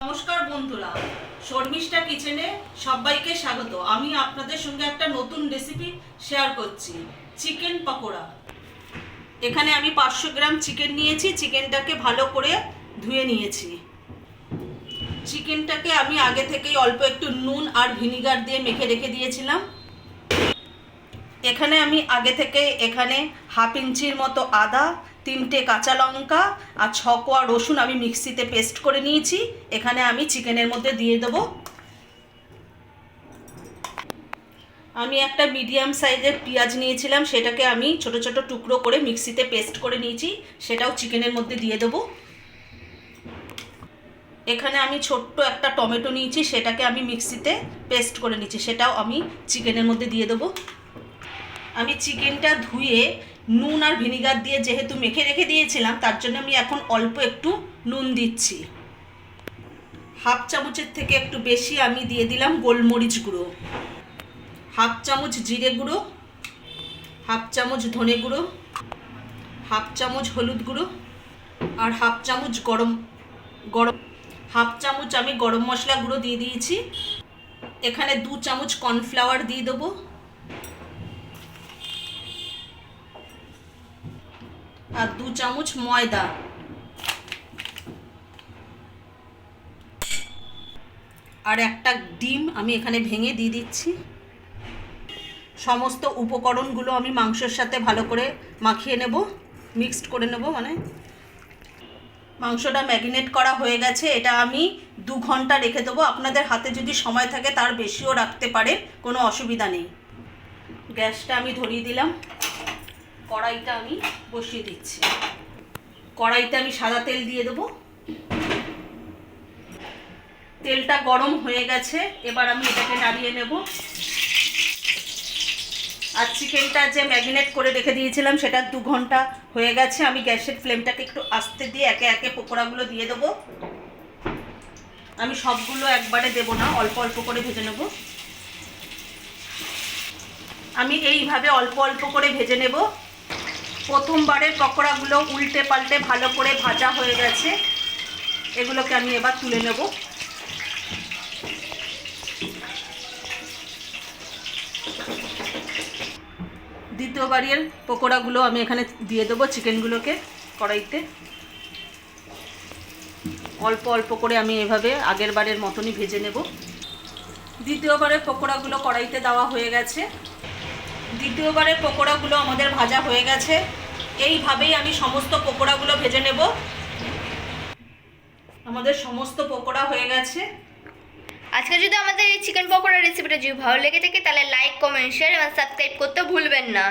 নমস্কার বন্ধুরা, শর্মিষ্ঠা কিচেনে সবাইকে স্বাগত। আমি আপনাদের সঙ্গে একটা নতুন রেসিপি শেয়ার করছি চিকেন পকোড়া। এখানে আমি পাঁচশো গ্রাম চিকেন নিয়েছি চিকেনটাকে ভালো করে ধুয়ে নিয়েছি। চিকেনটাকে আমি আগে থেকেই অল্প একটু নুন আর ভিনিগার দিয়ে মেখে রেখে দিয়েছিলাম। এখানে আমি আগে থেকে এখানে হাফ ইঞ্চির মতো আদা তিনটে কাঁচা লঙ্কা আর ছ কোয়া রসুন আমি মিক্সিতে পেস্ট করে নিয়েছি। এখানে আমি চিকেনের মধ্যে দিয়ে দেবো। আমি একটা মিডিয়াম সাইজের পেঁয়াজ নিয়েছিলাম, সেটাকে আমি ছোট ছোট টুকরো করে মিক্সিতে পেস্ট করে নিয়েছি, সেটাও চিকেনের মধ্যে দিয়ে দেবো। এখানে আমি ছোট্ট একটা টমেটো নিয়েছি, সেটাকে আমি মিক্সিতে পেস্ট করে নিয়েছি সেটাও আমি চিকেনের মধ্যে দিয়ে দেবো। আমি চিকেনটা ধুয়ে নুন আর ভিনিগার দিয়ে যেহেতু মেখে রেখে দিয়েছিলাম, তার জন্য আমি এখন অল্প একটু নুন দিচ্ছি। হাফ চামচের থেকে একটু বেশি আমি দিয়ে দিলাম গোলমরিচ গুঁড়ো। হাফ চামচ জিরে গুঁড়ো, হাফ চামচ ধনে গুঁড়ো, হাফ চামচ হলুদ গুঁড়ো আর হাফ চামচ গরম গরম, হাফ চামচ আমি গরম মশলা গুঁড়ো দিয়ে দিয়েছি। এখানে দু চামচ কর্নফ্লাওয়ার দিয়ে দেবো। আর দু চামচ ময়দা। আর একটা ডিম আমি এখানে ভেঙে দিয়ে দিচ্ছি। সমস্ত উপকরণগুলো আমি মাংসের সাথে ভালো করে মাখিয়ে নেব মিক্সড করে নেব মানে। মাংসটা ম্যারিনেট করা হয়ে গেছে, এটা আমি দু ঘণ্টা রেখে দেবো। আপনাদের হাতে যদি সময় থাকে তার বেশিও রাখতে পারে কোনো অসুবিধা নেই। গ্যাসটা আমি ধরিয়ে দিলাম। কড়াইটা আমি বসিয়ে দিচ্ছি। কড়াইতে আমি সাদা তেল দিয়ে দেবো। তেলটা গরম হয়ে গেছে, এবার আমি এটাকে নাড়িয়ে নেব। আর চিকেনটা যে ম্যারিনেট করে রেখে দিয়েছিলাম, সেটা দু ঘণ্টা হয়ে গেছে। আমি গ্যাসের ফ্লেমটাকে একটু আস্তে দিয়ে একে একে পকোড়াগুলো দিয়ে দেবো। আমি সবগুলো একবারে দেবো না, অল্প অল্প করে ভেজে নেব। আমি এইভাবে অল্প অল্প করে ভেজে নেব। প্রথমবারের পকোড়াগুলো উল্টে পাল্টে ভালো করে ভাজা হয়ে গেছে। এগুলোকে আমি এবার তুলে নেব। দ্বিতীয়বারের পকোড়াগুলো আমি এখানে দিয়ে দেবো চিকেনগুলোকে কড়াইতে। অল্প অল্প করে আমি এভাবে আগের বারের মতনই ভেজে নেব। দ্বিতীয়বারের পকোড়াগুলো কড়াইতে দেওয়া হয়ে গেছে। দ্বিতীয়বারের পকোড়াগুলো আমাদের ভাজা হয়ে গেছে। এইভাবেই আমি সমস্ত পকোড়াগুলো ভেজে নেব। আমাদের সমস্ত পকোড়া হয়ে গেছে। আজকে যদি আমাদের এই চিকেন পকোড়া রেসিপিটা যদি ভালো লেগে থাকে, তাহলে লাইক কমেন্ট শেয়ার এবং সাবস্ক্রাইব করতে ভুলবেন না।